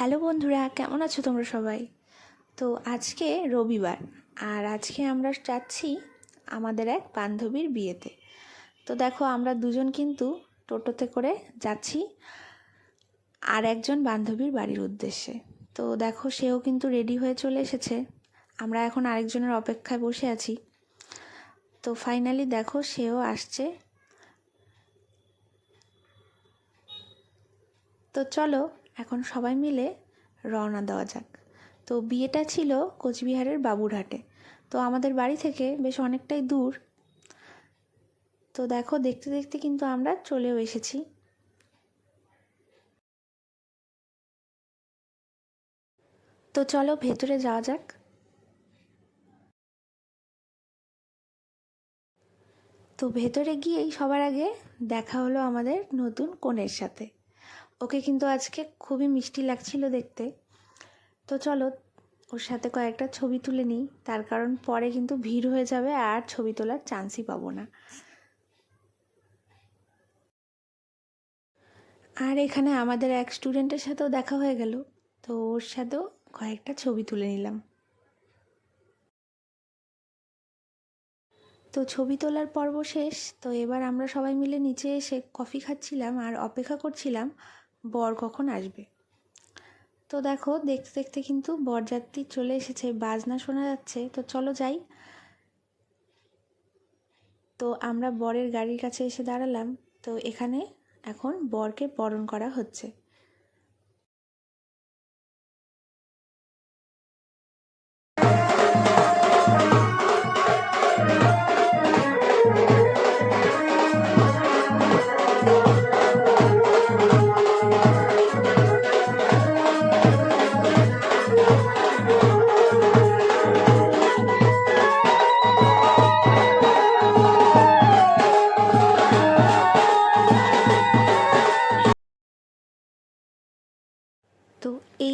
Hello বন্ধুরা, কেমন আছো তোমরা সবাই? তো আজকে রবিবার, আর আজকে আমরা যাচ্ছি আমাদের এক বান্ধবীর বিয়েতে। তো দেখো, আমরা দুজন কিন্তু টোটোতে করে যাচ্ছি আর একজন বান্ধবীর বাড়ির উদ্দেশ্যে। তো দেখো, সেও কিন্তু রেডি হয়ে চলে এসেছে। আমরা এখন আরেকজনের অপেক্ষায় বসে আছি। তো ফাইনালি দেখো, সেও আসছে। তো চলো এখন সবাই মিলে রওনা দেওয়া যাক। তো বিয়েটা ছিল কোচবিহারের বাবুরহাটে। তো আমাদের বাড়ি থেকে বেশ অনেকটাই দূর। তো দেখো, দেখতে দেখতে কিন্তু আমরা চলেও এসেছি। তো চলো ভেতরে যাওয়া যাক। তো ভেতরে গিয়েই সবার আগে দেখা হলো আমাদের নতুন কনের সাথে। ওকে কিন্তু আজকে খুবই মিষ্টি লাগছিল দেখতে। তো চলো, ওর সাথে কয়েকটা ছবি তুলে নিই। তার কারণ পরে কিন্তু ভিড় হয়ে যাবে আর ছবি তোলার চান্সই পাবো না। আর এখানে আমাদের এক স্টুডেন্টের সাথেও দেখা হয়ে গেল। তো ওর সাথেও কয়েকটা ছবি তুলে নিলাম। তো ছবি তোলার পর্ব শেষ। তো এবার আমরা সবাই মিলে নিচে এসে কফি খাচ্ছিলাম আর অপেক্ষা করছিলাম বর কখন আসবে? তো দেখো, দেখতে দেখতে কিন্তু বরযাত্রী চলে এসেছে, বাজনা শোনা যাচ্ছে। তো চলো যাই। তো আমরা বরের গাড়ির কাছে এসে দাঁড়ালাম। তো এখানে এখন বরকে বরণ করা হচ্ছে।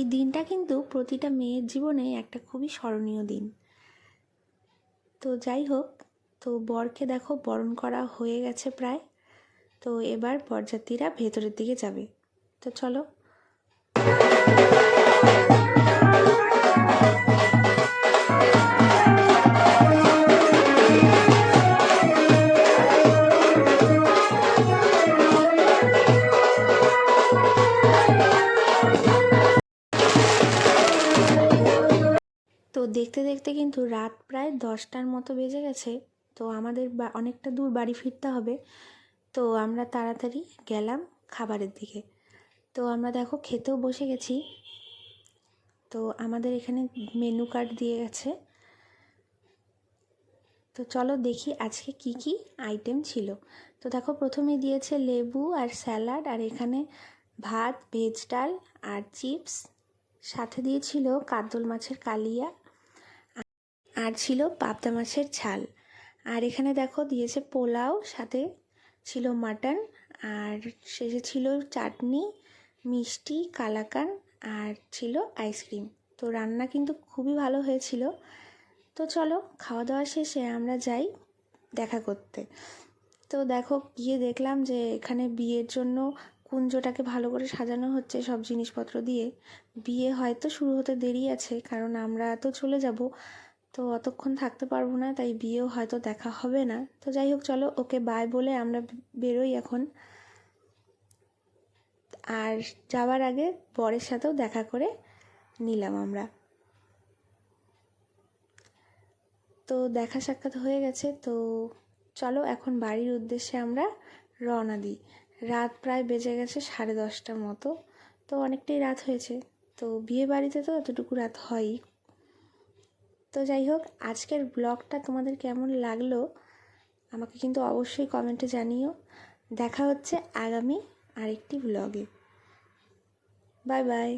দিনটা কিন্তু প্রতিটা মেয়ের জীবনে একটা খুবই স্মরণীয় দিন। তো যাই হোক, তো বরকে দেখো বরণ করা হয়ে গেছে প্রায়। তো এবার বরযাত্রীরা ভেতরের দিকে যাবে। তো চলো। তো দেখতে দেখতে কিন্তু রাত প্রায় দশটার মতো বেজে গেছে। তো আমাদের অনেকটা দূর বাড়ি ফিরতে হবে। তো আমরা তাড়াতাড়ি গেলাম খাবারের দিকে। তো আমরা দেখো খেতেও বসে গেছি। তো আমাদের এখানে মেনু কার্ড দিয়ে গেছে। তো চলো দেখি আজকে কি কি আইটেম ছিল। তো দেখো প্রথমে দিয়েছে লেবু আর স্যালাড আর এখানে ভাত, ভেজ ডাল আর চিপস। সাথে দিয়েছিল কাতল মাছের কালিয়া আর ছিল পাবদা মাছের ঝাল। আর এখানে দেখো দিয়েছে পোলাও, সাথে ছিল মাটন, আর শেষে ছিল চাটনি, মিষ্টি কালাকান আর ছিল আইসক্রিম। তো রান্না কিন্তু খুবই ভালো হয়েছিল। তো চলো খাওয়া দাওয়া শেষে আমরা যাই দেখা করতে। তো দেখো গিয়ে দেখলাম যে এখানে বিয়ের জন্য কুঞ্জটাকে ভালো করে সাজানো হচ্ছে সব জিনিসপত্র দিয়ে। বিয়ে হয়তো শুরু হতে দেরি আছে, কারণ আমরা তো চলে যাব। তো অতক্ষণ থাকতে পারব না, তাই বিয়েও হয়তো দেখা হবে না। তো যাই হোক, চলো, ওকে বাই বলে আমরা বেরোই এখন। আর যাওয়ার আগে বরের সাথেও দেখা করে নিলাম আমরা। তো দেখা সাক্ষাৎ হয়ে গেছে, তো চলো, এখন বাড়ির উদ্দেশ্যে আমরা রওনা দিই। রাত প্রায় বেজে গেছে সাড়ে দশটার মতো। তো অনেকটাই রাত হয়েছে। তো বিয়ে বাড়িতে তো এতটুকু রাত হয়ই। তো যাই হোক, আজকের ব্লগটা তোমাদের কেমন লাগল আমাকে কিন্তু অবশ্যই কমেন্টে জানিও। দেখা হচ্ছে আগামী আরেকটি ব্লগে বাই বাই